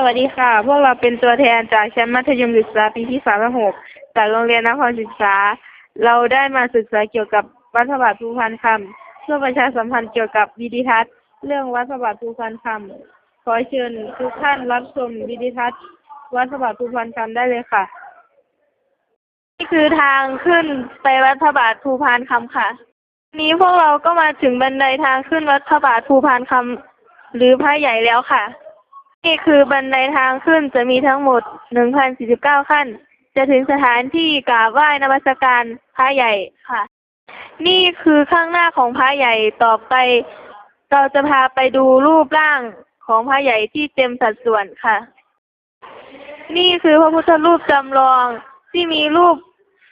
สวัสดีค่ะ พวกเราเป็นตัวแทนจากชั้นมัธยมศึกษาปีที่สามหกจากโรงเรียนนครศึกษา เราได้มาศึกษาเกี่ยวกับวัดพระบาทภูพานคำเพื่อประชาสัมพันธ์เกี่ยวกับวิดีทัศน์ เรื่องวัดพระบาทภูพานคำขอเชิญทุกท่านรับชมวิดีทัศน์ วัดพระบาทภูพานคำได้เลยค่ะ นี่คือทางขึ้นไปวัดพระบาทภูพานคำค่ะ นี้พวกเราก็มาถึงบันไดทางขึ้นวัดพระบาทภูพานคำหรือพระใหญ่แล้วค่ะ นี่คือบันไดทางขึ้นจะมีทั้งหมด 1,049 ขั้น จะถึงสถานที่กราบไหว้นมัสการพระใหญ่ค่ะ นี่คือข้างหน้าของพระใหญ่ต่อไป เราจะพาไปดูรูปร่างของพระใหญ่ที่เต็มสัดส่วนค่ะ นี่คือพระพุทธรูปจำลองที่มีรูป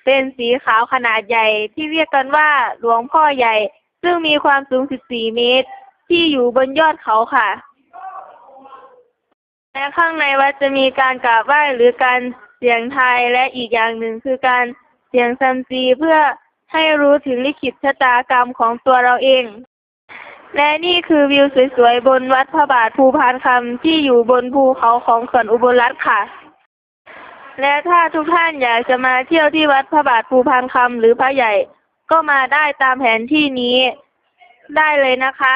เป็นสีขาวขนาดใหญ่ที่เรียกกันว่าหลวงพ่อใหญ่ ซึ่งมีความสูง 14 เมตร ที่อยู่บนยอดเขาค่ะ และข้างในวัดจะมีการกราบไหว้หรือการเสียงไทยและอีกอย่างหนึ่งคือการเสียงซัมซีเพื่อให้รู้ถึงลิขิตชะตากรรมของตัวเราเอง และนี่คือวิวสวยๆ บนวัดพระบาทภูพานคำที่อยู่บนภูเขาของเขื่อนอุบลรัตน์ค่ะ และถ้าทุกท่านอยากจะมาเที่ยวที่วัดพระบาทภูพานคำหรือพระใหญ่ ก็มาได้ตามแผนที่นี้ได้เลยนะคะ